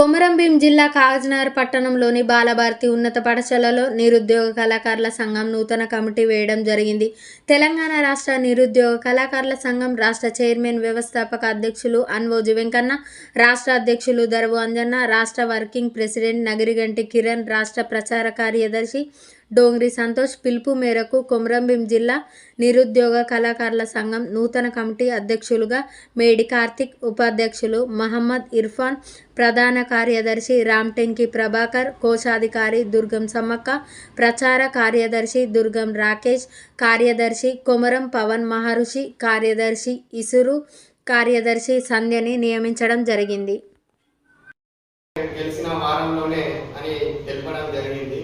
కొమరంభీం జిల్లా కాగజ్నగర్ పట్టణంలోని బాలభారతి ఉన్నత పాఠశాలలో నిరుద్యోగ కళాకారుల సంఘం నూతన కమిటీ వేయడం జరిగింది. తెలంగాణ రాష్ట్ర నిరుద్యోగ కళాకారుల సంఘం రాష్ట్ర చైర్మన్ వ్యవస్థాపక అధ్యక్షులు అన్వోజు వెంకన్న రాష్ట్ర అధ్యక్షులు దరవు అంజన్న రాష్ట్ర వర్కింగ్ ప్రెసిడెంట్ నగిరిగంటి కిరణ్ రాష్ట్ర ప్రచార కార్యదర్శి డోంగ్రి సంతోష్ పిలుపు మేరకు కొమరంభీం జిల్లా నిరుద్యోగ కళాకారుల సంఘం నూతన కమిటీ అధ్యక్షులుగా మేడి కార్తిక్ ఉపాధ్యక్షులు మహమ్మద్ ఇర్ఫాన్ ప్రధాన కార్యదర్శి రామ్టెంకి ప్రభాకర్ కోశాధికారి దుర్గం సమ్మక్క ప్రచార కార్యదర్శి దుర్గం రాకేష్ కార్యదర్శి కొమరం పవన్ మహర్షి కార్యదర్శి ఇసురు కార్యదర్శి సంధ్యని నియమించడం జరిగింది. గెలిచిన వారంలోనే అని తెలపడం జరిగింది.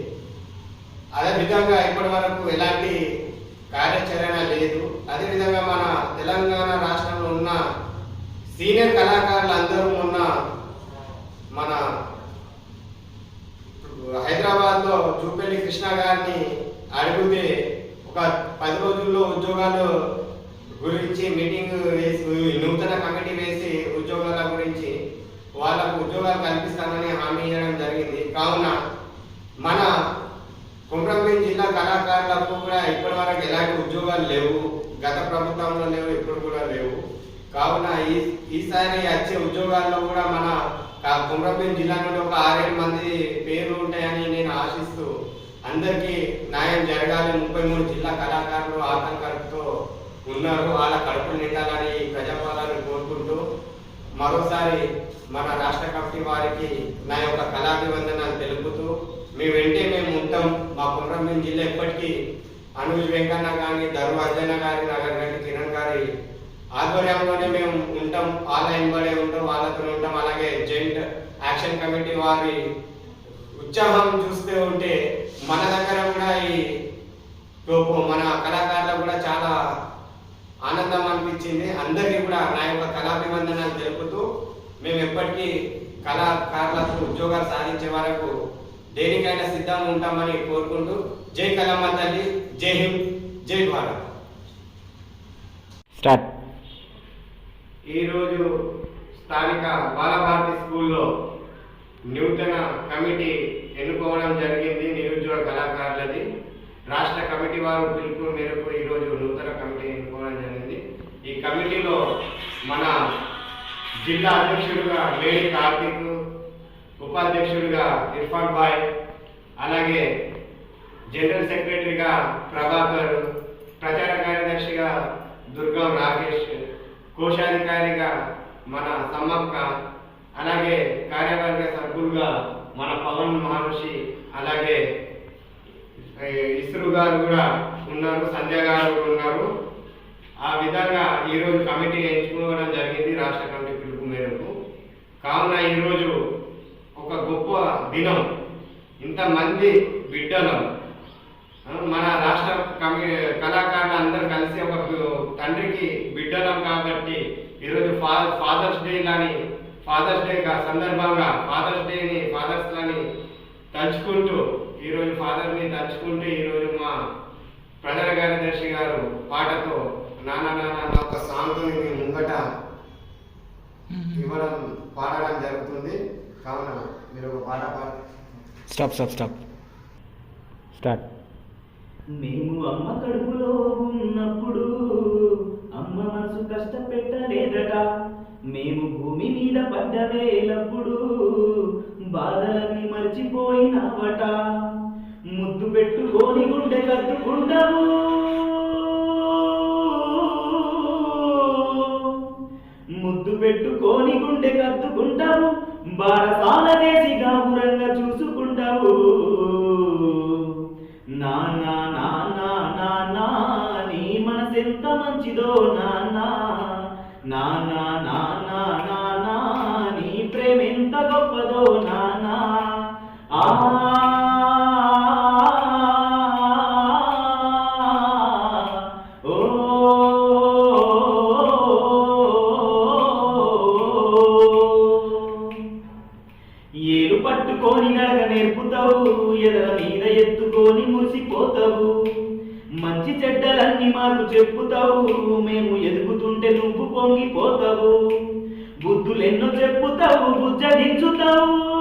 అదే విధంగా ఇప్పటి వరకు ఎలాంటి కార్యాచరణ లేదు. అదేవిధంగా మన తెలంగాణ రాష్ట్రంలో ఉన్న సీనియర్ కళాకారులు అందరూ ఉన్న మన హైదరాబాద్లో జూపల్లి కృష్ణ గారిని అడిగితే ఒక పది రోజుల్లో ఉద్యోగాలు గురించి మీటింగ్ వేసి నూతన కమిటీ వేసి ఉద్యోగాల గురించి వాళ్ళకు ఉద్యోగాలు కల్పిస్తామని హామీ ఇవ్వడం జరిగింది. కావున మన కుమ్రంభీం జిల్లా కళాకారులకు కూడా ఇప్పటి వరకు ఎలాంటి ఉద్యోగాలు లేవు గత ప్రభుత్వంలో లేవు ఇప్పుడు కూడా లేవు. కావున ఈ ఈసారి వచ్చే ఉద్యోగాల్లో కూడా మన కా- జిల్లా నుండి ఒక ఆరేడు మంది పేర్లు ఉంటాయని నేను ఆశిస్తూ అందరికీ న్యాయం జరగాలి. ముప్పై మూడు జిల్లా కళాకారులు ఆటంకాలతో ఉన్నారు. వాళ్ళ కడుపులు నిండాలని ఈ ప్రజాపాలన మరోసారి మన రాష్ట్ర కమిటీ వారికి నా యొక్క కళాభివందనాలు తెలుపుతూ మీ వెంటే మేము ఉంటాం. మా కుమ్రంభీం జిల్లా ఎప్పటికీ అనుజ్ వెంకన్న గారి ధరు అర్జన గారి నగర్ గారి కిరణ్ గారి ఆధ్వర్యంలోనే మేము ఉంటాం. వాళ్ళ బడే ఉంటాం వాళ్ళతో ఉంటాం. అలాగే జెంట్ యాక్షన్ కమిటీ వారి ఉత్సాహం చూస్తూ ఉంటే మన దగ్గర కూడా ఈ లోపు మన కళాకారులకు కూడా చాలా ఆనందం అనిపించింది. అందరికీ కూడా నా యొక్క కళాభివందనాలు మేము ఎప్పటికీ కళాకారులకు ఉద్యోగాలు సాధించే వరకు దేనికైనా సిద్ధంగా ఉంటామని కోరుకుంటూ జై కళమ్మ తల్లి జై హింద్ జై భారత్. స్టార్ట్ ఈరోజు స్థానిక బాలభారతి స్కూల్లో నూతన కమిటీ ఎన్నుకోవడం జరిగింది నిరుద్యోగ కళాకారులది. రాష్ట్ర కమిటీ వారు పిలుపు మేరకు ఈరోజు నూతన కమిటీ ఎన్నుకోవడం జరిగింది. ఈ కమిటీలో మన జిల్లా అధ్యక్షుడిగా మేడి కార్తీక్ ఉపాధ్యక్షుడిగా ఇర్ఫాన్ బాయ్ అలాగే జనరల్ సెక్రటరీగా ప్రభాకర్ ప్రచార కార్యదర్శిగా దుర్గం రాకేష్ కోశాధికారిగా మన సమ్మక్క అలాగే కార్యవర్గ సభ్యులుగా మన పవన్ మహర్షి అలాగే ఏ, ఇస్రు గారు కూడా ఉన్నారు సంధ్య గారు కూడా ఉన్నారు. ఆ విధంగా ఈరోజు కమిటీ ఎంచుకోవడం జరిగింది రాష్ట్ర కమిటీ పిలుపు మేరకు. కావున ఈరోజు ఒక గొప్ప దినం. ఇంతమంది బిడ్డలం. మన రాష్ట్ర కమి కళాకారులు అందరూ కలిసి ఒక తండ్రికి బిడ్డలం కాబట్టి ఈరోజు ఫా ఫాదర్స్ డే కానీ ఫాదర్స్ డే సందర్భంగా ఫాదర్స్ డేని ఫాదర్స్ కానీ తలుచుకుంటూ ఈరోజు ఫాదర్ని తలుచుకుంటూ ఈరోజు మా ప్రధాన కార్యదర్శి గారు పాటతో నాన్న అన్న ఒక సాంగ్ ముంగట ఇవ్వడం పాడడం జరుగుతుంది. కావున మీరు ఒక పాట పాడు. Stop stop stop. స్టార్ట్. మేము అమ్మ కడుపులో ఉన్నప్పుడు అమ్మ మనసు కష్టపెట్టలేదట. మేము భూమి మీద పడ్డవేలప్పుడు బాధలన్నీ మర్చిపోయినావట. ముద్దు పెట్టుకొని గుండె కట్టుకుంటావు ముద్దు పెట్టుకొని గుండె కత్తుకుంటావు బారసాల చేసి గాపురంగా చూసుకుంటావు నానా నానా నానా నీ మనసెంత మంచిదో నానా. నానా నానా నా ఏలు పట్టుకొని నడక నేర్పుతావు ఎదల మీద ఎత్తుకొని మురిసిపోతావు. మంచి చెడ్డలన్నీ మాకు చెప్పుతావు మేము ఎదుగుతుంటే నువ్వు పొంగిపోతావు. బుద్ధులెన్నో చెప్పుతావు బుజ్జగించుతావు.